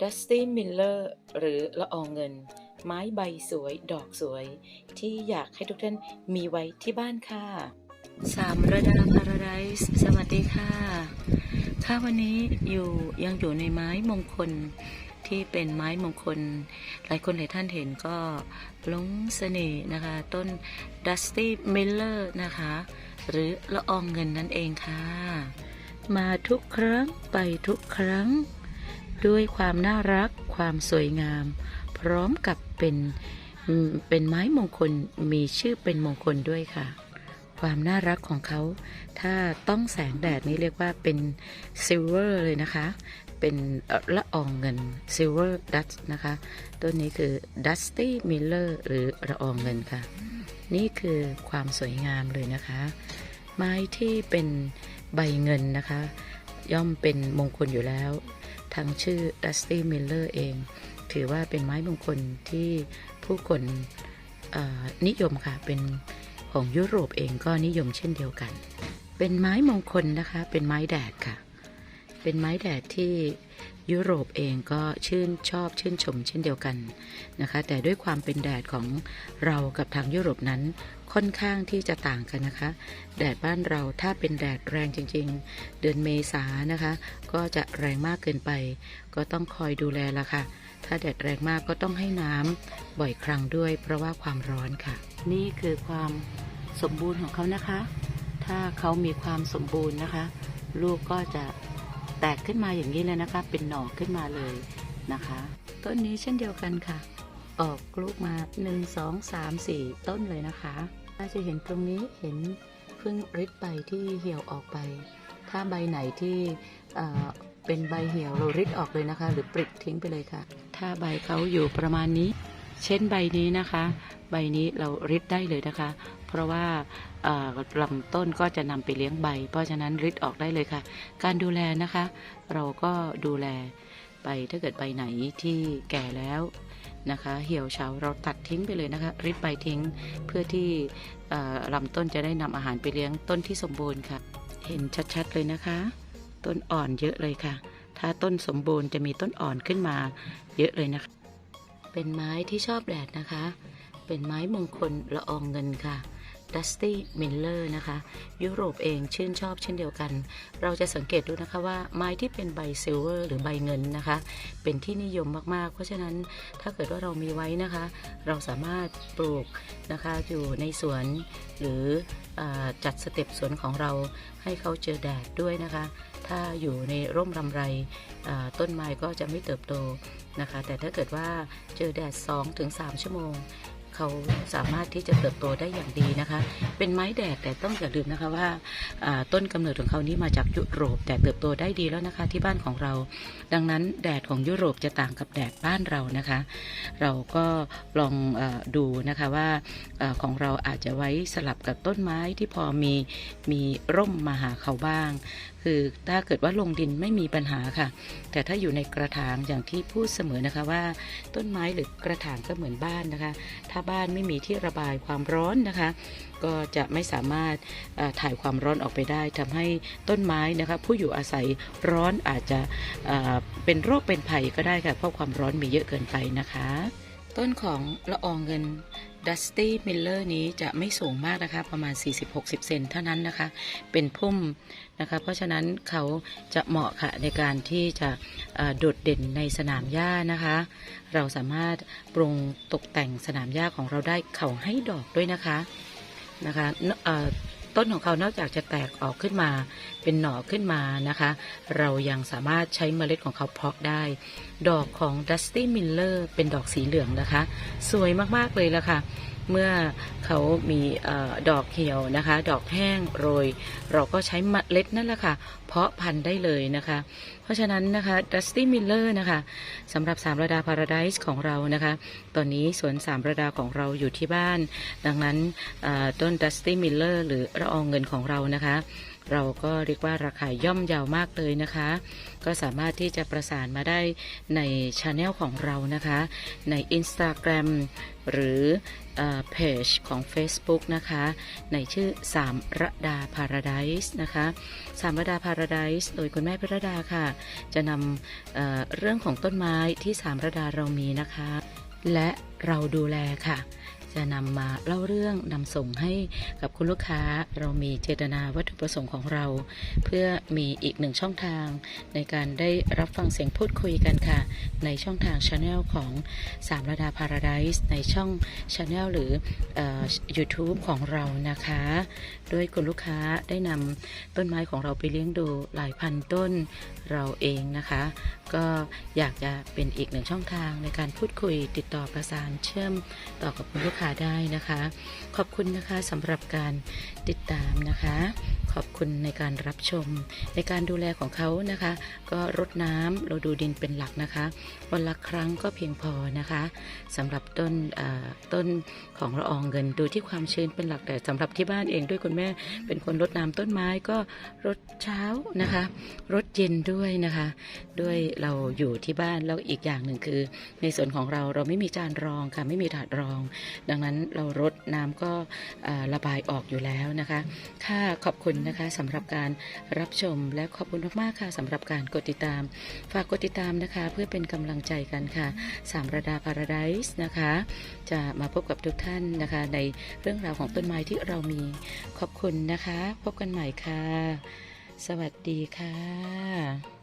ดัสตี้มิลเลอร์หรือละอองเงิน ไม้ใบสวยดอกสวย ที่อยากให้ทุกท่านมีไว้ที่บ้านค่ะสามระดาพาราไดส์สวัสดีค่ะ ค่ะวันนี้อยู่ยังอยู่ในไม้มงคลที่เป็นไม้มงคล หลายคนหลายท่านเห็นก็ลงเสน่ห์นะคะ ต้น Dusty Miller นะคะ หรือละอองเงินนั่นเองค่ะ มาทุกครั้งไปทุกครั้ง ด้วยความน่ารักความสวยงาม พร้อมกับเป็นเป็นไม้มงคลมีชื่อเป็นมงคลด้วยค่ะ ความน่ารักของเขา ถ้าต้องแสงแดดนี่เรียกว่าเป็นซิลเวอร์เลยนะคะ เป็นละอองเงินซิลเวอร์ดัตนะคะต้นนี้คือ Dusty Miller หรือละอองเงินค่ะ นี่คือความสวยงามเลยนะคะ ไม้ที่เป็นใบเงินนะคะ ย่อมเป็นมงคลอยู่แล้ว ทั้งชื่อ Dusty Miller เอง ถือว่าเป็นไม้มงคลที่ผู้คนนิยมค่ะ เป็นของยุโรปเองก็นิยมเช่นเดียวกัน เป็นไม้มงคลนะคะ เป็นไม้แดดค่ะ เป็นไม้แดดที่ยุโรปเองก็ชื่นชอบชื่นชมเช่นเดียวกันนะคะ แต่ด้วยความเป็นแดดของเรากับทางยุโรปนั้น ค่อนข้างที่จะต่างกันนะคะ แดดบ้านเราถ้าเป็นแดดแรงจริง ๆ เดือนเมษานะคะ ก็จะแรงมากเกินไป ก็ต้องคอยดูแลละค่ะ ถ้าแดดแรงมากก็ต้องให้น้ำบ่อยครั้งด้วย เพราะว่าความร้อนค่ะ นี่คือความสมบูรณ์ของเขานะคะ ถ้าเขามีความสมบูรณ์นะคะ ลูกก็จะแตกขึ้นมาอย่างนี้เลยนะคะ เป็นหน่อขึ้นมาเลยนะคะ ต้นนี้เช่นเดียวกันค่ะ ออกลูกมา 1 2 3 4 ต้นเลยนะคะถ้าจะเห็นตรงนี้เห็นพิ่งริดใบที่เหี่ยวออกไป ถ้าใบไหนที่เเป็นใบเหี่ยวเราริดออกเลยนะคะ หรือปลิดทิ้งไปเลยค่ะ ถ้าใบเขาอยู่ประมาณนี้ เช่นใบนี้นะคะ ใบนี้เราริดได้เลยนะคะ เพราะว่าลำต้นก็จะนำไปเลี้ยงใบ เพราะฉะนั้นริดออกได้เลยค่ะ การดูแลนะคะ เราก็ดูแลไปถ้าเกิดใบไหนที่แก่แล้ว นะคะ เหี่ยวเฉาเราตัดทิ้งไปเลยนะคะริดใบทิ้งเพื่อที่ลำต้นจะได้นำอาหารไปเลี้ยงต้นที่สมบูรณ์ค่ะ เห็นชัดๆเลยนะคะ ต้นอ่อนเยอะเลยค่ะ ถ้าต้นสมบูรณ์จะมีต้นอ่อนขึ้นมาเยอะเลยนะคะ เป็นไม้ที่ชอบแดดนะคะ เป็นไม้มงคลละอองเงินค่ะ Dusty Miller นะคะ ยุโรปเองชื่นชอบเช่นเดียวกัน เราจะสังเกตดูนะคะว่าไม้ที่เป็นใบซิลเวอร์หรือใบเงินนะคะ เป็นที่นิยมมากๆ เพราะฉะนั้นถ้าเกิดว่าเรามีไว้นะคะ เราสามารถปลูกนะคะอยู่ในสวนหรืออจัดสเต็ปสวนของเราให้เขาเจอแดดด้วยนะคะ ถ้าอยู่ในร่มรำไรต้นไม้ก็จะไม่เติบโตนะคะ แต่ถ้าเกิดว่าเจอแดด2-3 ชั่วโมง เขาสามารถที่จะเติบโตได้อย่างดีนะคะ เป็นไม้แดดแต่ต้องอย่าลืมนะคะว่าต้นกำเนิดของเขานี้มาจากยุโรป แต่เติบโตได้ดีแล้วนะคะที่บ้านของเรา ดังนั้นแดดของยุโรปจะต่างกับแดดบ้านเรานะคะ เราก็ลองอดูนะคะว่าอของเราอาจจะไว้สลับกับต้นไม้ที่พอมีมีร่มมาหาเขาบ้างคือถ้าเกิดว่าลงดินไม่มีปัญหาค่ะ แต่ถ้าอยู่ในกระถางอย่างที่พูดเสมอนะคะว่า ต้นไม้หรือกระถางก็เหมือนบ้านนะคะ ถ้าบ้านไม่มีที่ระบายความร้อนนะคะ ก็จะไม่สามารถถ่ายความร้อนออกไปได้ทำให้ต้นไม้นะคะ ผู้อยู่อาศัยร้อนอาจจะเป็นโรคเป็นภัยก็ได้ค่ะเพราะความร้อนมีเยอะเกินไปนะคะ ต้นของละอองเงิน ดัสตี้มิลเลอร์นี้จะไม่สูงมากนะคะ ประมาณ 40-60 เซนเท่านั้นนะคะ เป็นพุ่มนะคะ เพราะฉะนั้นเขาจะเหมาะค่ะในการที่จะโดดเด่นในสนามหญ้านะคะ เราสามารถปรุงตกแต่งสนามหญ้าของเราได้เขาให้ดอกด้วยนะคะนะคะ ต้นของเขานอกจากจะแตกออกขึ้นมา เป็นหน่อขึ้นมานะคะ เรายังสามารถใช้เมล็ดของเขาเพาะได้ ดอกของ Dusty Miller เป็นดอกสีเหลืองนะคะ สวยมากๆเลยละค่ะ เมื่อเขามีอดอกเขียวนะคะ ดอกแห้งโรย เราก็ใช้เมล็ดนั่นแหละค่ะ เพาะพันธุ์ได้เลยนะคะ เพราะฉะนั้นนะคะ Dusty Miller นะคะสำหรับสามระดา Paradise ของเรานะคะ ตอนนี้สวนสามระดาของเราอยู่ที่บ้าน ดังนั้นเอ่อต้น Dusty Miller หรือระอองเงินของเรานะคะ เราก็เรียกว่าราคาย่อมเยาวมากเลยนะคะ ก็สามารถที่จะประสานมาได้ในช anel ของเรานะคะ ใน Instagram หรือเพจของ Facebook นะคะ ในชื่อสามระดา Paradise นะคะสามระดา Paradise โดยคุณแม่พิรดาค่ะ จะนำเเรื่องของต้นไม้ที่สามระดาเรามีนะคะ และเราดูแลค่ะ จะนำมาเล่าเรื่องนำส่งให้กับคุณลูกค้า เรามีเจตนาวัตถุประสงค์ของเรา เพื่อมีอีกหนึ่งช่องทาง ในการได้รับฟังเสียงพูดคุยกันค่ะ ในช่องทางช anel ของสามระดา Paradise ในช่องช anel หรืออ YouTube ของเรานะคะโดยคุณลูกค้าได้นำต้นไม้ของเราไปเลี้ยงดูหลายพันต้นเราเองนะคะ ก็อยากจะเป็นอีกหนึ่งช่องทางในการพูดคุยติดต่อประสานเชื่อมต่อกับคุณลูกค้าได้นะคะ ขอบคุณนะคะสำหรับการติดตามนะคะ ขอบคุณในการรับชม ในการดูแลของเขานะคะ ก็รดน้ำเราดูดินเป็นหลักนะคะ วันละครั้งก็เพียงพอนะคะสำหรับต้นต้นของละอองเงินดูที่ความชื้นเป็นหลักแต่สำหรับที่บ้านเองด้วยคุณแม่เป็นคนรดน้ำต้นไม้ก็รดเช้านะคะรดเย็นด้วยนะคะ ด้วยเราอยู่ที่บ้านแล้วอีกอย่างหนึ่งคือ ในส่วนของเราเราไม่มีจานรองค่ะไม่มีถาดรองดังนั้นเรารดน้ำก็ระบายออกอยู่แล้วนะคะค่ะขอบคุณนะคะสำหรับการรับชมและขอบคุณมากๆค่ะสำหรับการกดติดตาม ฝากกดติดตามนะคะ เพื่อเป็นกำลังใจกันค่ะสามระดาพาราไดส์นะคะ จะมาพบกับทุกท่านนะคะ ในเรื่องราวของต้นไม้ที่เรามีขอบคุณนะคะ พบกันใหม่ค่ะ สวัสดีค่ะ